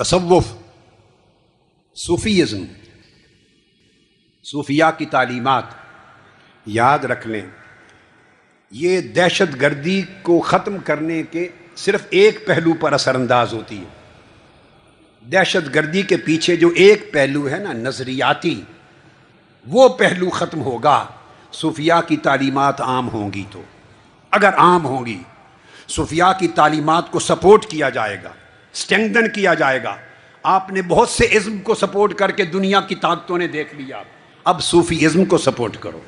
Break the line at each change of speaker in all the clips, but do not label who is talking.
تصوف، صوفیزم صوفیہ کی تعلیمات، یاد رکھ لیں، یہ دہشت گردی کو ختم کرنے کے صرف ایک پہلو پر اثر انداز ہوتی ہے۔ دہشت گردی کے پیچھے جو ایک پہلو ہے نا، نظریاتی، وہ پہلو ختم ہوگا صوفیہ کی تعلیمات عام ہوں گی تو۔ اگر عام ہوں گی صوفیہ کی تعلیمات کو سپورٹ کیا جائے گا۔ اسٹینگن کیا جائے گا۔ آپ نے بہت سے ازم کو سپورٹ کر کے دنیا کی طاقتوں نے دیکھ لیا۔ اب صوفی ازم کو سپورٹ کرو۔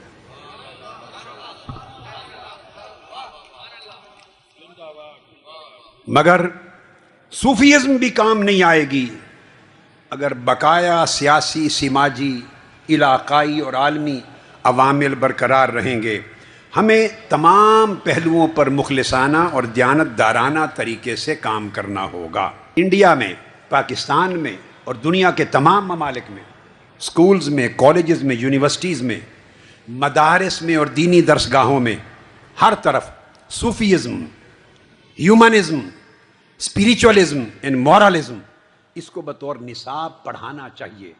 مگر صوفیزم بھی کام نہیں آئے گی۔ اگر بقایا سیاسی، سماجی، علاقائی اور عالمی عوامل برقرار رہیں گے ہمیں تمام پہلوؤں پر مخلصانہ اور دیانت دارانہ طریقے سے کام کرنا ہوگا۔ انڈیا میں، پاکستان میں اور دنیا کے تمام ممالک میں اسکولز میں، کالجز میں، یونیورسٹیز میں، مدارس میں اور دینی درسگاہوں میں ہر طرف Sufism, humanism spiritualism and moralism اس کو بطور نصاب پڑھانا چاہیے۔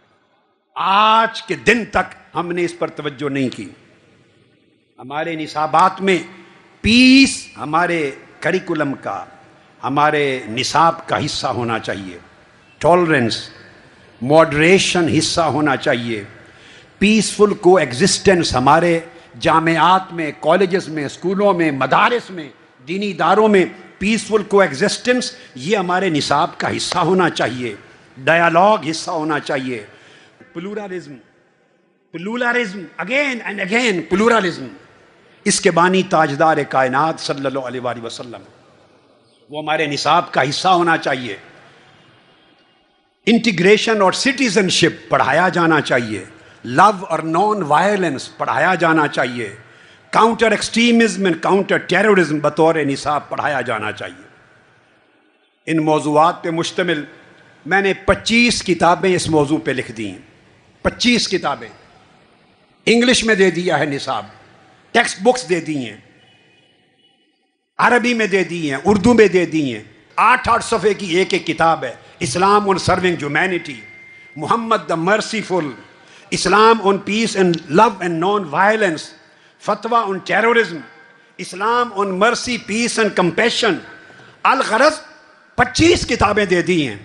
آج کے دن تک ہم نے اس پر توجہ نہیں کی۔ ہمارے نصابات میں پیس ہمارے کریکولم کا، ہمارے نصاب کا حصہ ہونا چاہیے۔ ٹالرنس ماڈریشن حصہ ہونا چاہیے۔ پیسفل کو ایگزسٹنس ہمارے جامعات میں کالجز میں اسکولوں میں، مدارس میں، دینی اداروں میں پیسفل کو ایگزسٹنس یہ ہمارے نصاب کا حصہ ہونا چاہیے۔ ڈیالوگ حصہ ہونا چاہیے۔ Pluralism pluralism again and again pluralism اس کے بانی تاجدار کائنات صلی اللہ علیہ وآلہ وسلم۔ وہ ہمارے نصاب کا حصہ ہونا چاہیے۔ انٹیگریشن اور سٹیزن شپ پڑھایا جانا چاہیے۔ لو اور نان وائلنس پڑھایا جانا چاہیے۔ Counter extremism and counter terrorism بطور نصاب پڑھایا جانا چاہیے۔ ان موضوعات پہ مشتمل میں نے پچیس کتابیں اس موضوع پہ لکھ دی ہیں پچیس کتابیں۔ انگلش میں دے دیا ہے نصاب۔ ٹیکسٹ بکس دے دی ہیں۔ عربی میں دے دی ہیں، اردو میں دے دی ہیں۔ آٹھ آٹھ صفحے کی ایک ایک کتاب ہے۔ اسلام on serving humanity Muhammad the merciful Islam on peace and love and non violence فتوا آن ٹیرورزم اسلام آن مرسی پیس اینڈ کمپیشن الغرض پچیس کتابیں دے دی ہیں۔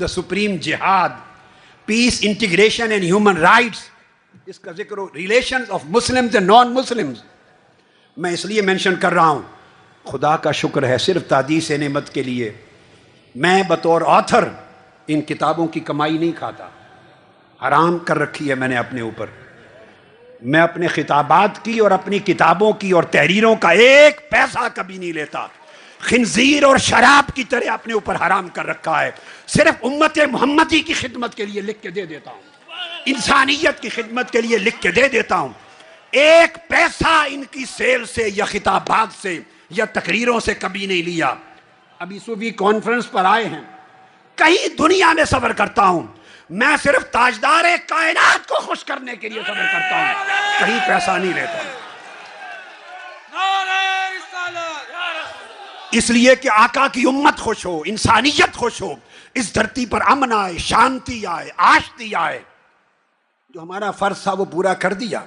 دا سپریم جہاد peace integration and human rights اس کا ذکر relation of Muslim non Muslim میں اس لیے مینشن کر رہا ہوں، خدا کا شکر ہے صرف تادیس نعمت کے لیے. میں بطور آتھر ان کتابوں کی کمائی نہیں کھاتا، حرام کر رکھی ہے میں نے اپنے اوپر. میں اپنے خطابات کی اور اپنی کتابوں کی اور تحریروں کا ایک پیسہ کبھی نہیں لیتا. خنزیر اور شراب کی طرح اپنے اوپر حرام کر رکھا ہے. صرف امت محمدی کی خدمت کے لیے لکھ کے دے دیتا ہوں. انسانیت کی خدمت کے لیے لکھ کے دے دیتا ہوں۔ ایک پیسہ ان کی سیل سے یا خطابات سے یا تقریروں سے کبھی نہیں لیا۔ ابھی صوفی کانفرنس پر آئے ہیں۔ کہیں دنیا میں صبر کرتا ہوں۔ میں صرف تاجدار کائنات کو خوش کرنے کے لیے صبر کرتا ہوں۔ کہیں پیسہ نہیں لیتا۔ اس لیے کہ آقا کی امت خوش ہو انسانیت خوش ہو۔ اس دھرتی پر امن آئے شانتی آئے آشتی آئے۔ جو ہمارا فرض تھا وہ پورا کر دیا۔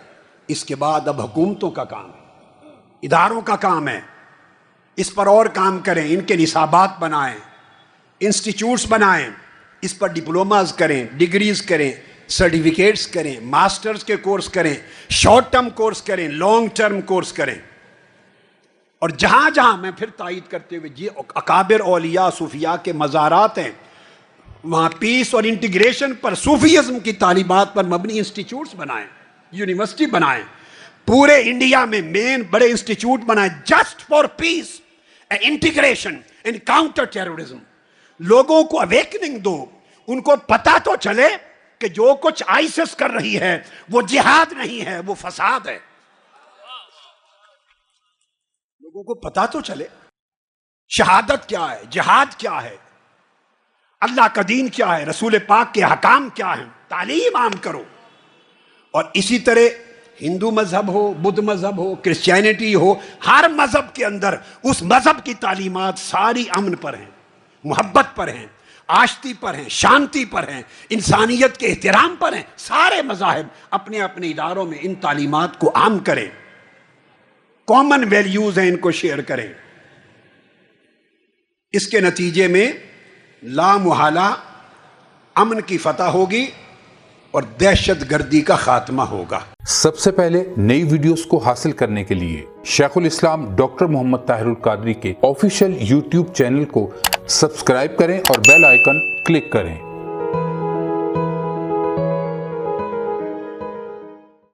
اس کے بعد اب حکومتوں کا کام ہے، اداروں کا کام ہے۔ اس پر اور کام کریں، ان کے نصابات بنائیں، انسٹیٹیوٹس بنائیں، اس پر ڈپلوماز کریں، ڈگریز کریں، سرٹیفکیٹس کریں، ماسٹرز کے کورس کریں، شارٹ ٹرم کورس کریں، لانگ ٹرم کورس کریں۔ اور جہاں جہاں میں پھر تائید کرتے ہوئے جی اکابر اولیاء صوفیاء کے مزارات ہیں وہاں پیس اور انٹیگریشن پر صوفیزم کی تعلیمات پر مبنی انسٹیٹیوٹس بنائیں یونیورسٹی بنائیں پورے انڈیا میں مین بڑے انسٹیٹیوٹ بنائیں just for peace integration in counter terrorism لوگوں کو اویکننگ دو، ان کو پتا تو چلے کہ جو کچھ آئیسس کر رہی ہے، وہ جہاد نہیں ہے، وہ فساد ہے۔ لوگوں کو پتا تو چلے۔ شہادت کیا ہے؟ جہاد کیا ہے؟ اللہ کا دین کیا ہے؟ رسول پاک کے حکام کیا ہیں؟ تعلیم عام کرو۔ اور اسی طرح ہندو مذہب ہو، بدھ مذہب ہو، کرسچینٹی ہو، ہر مذہب کے اندر اس مذہب کی تعلیمات ساری امن پر ہیں، محبت پر ہیں، آشتی پر ہیں، شانتی پر ہیں، انسانیت کے احترام پر ہیں۔ سارے مذاہب اپنے اپنے اداروں میں ان تعلیمات کو عام کریں۔ کامن ویلیوز ہیں، ان کو شیئر کریں۔ اس کے نتیجے میں لا محالہ، امن کی فتح ہوگی اور دہشت گردی کا خاتمہ ہوگا۔
سب سے پہلے نئی ویڈیوز کو حاصل کرنے کے لیے شیخ الاسلام ڈاکٹر محمد طاہر القادری کے آفیشیل یوٹیوب چینل کو سبسکرائب کریں اور بیل آئیکن کلک کریں۔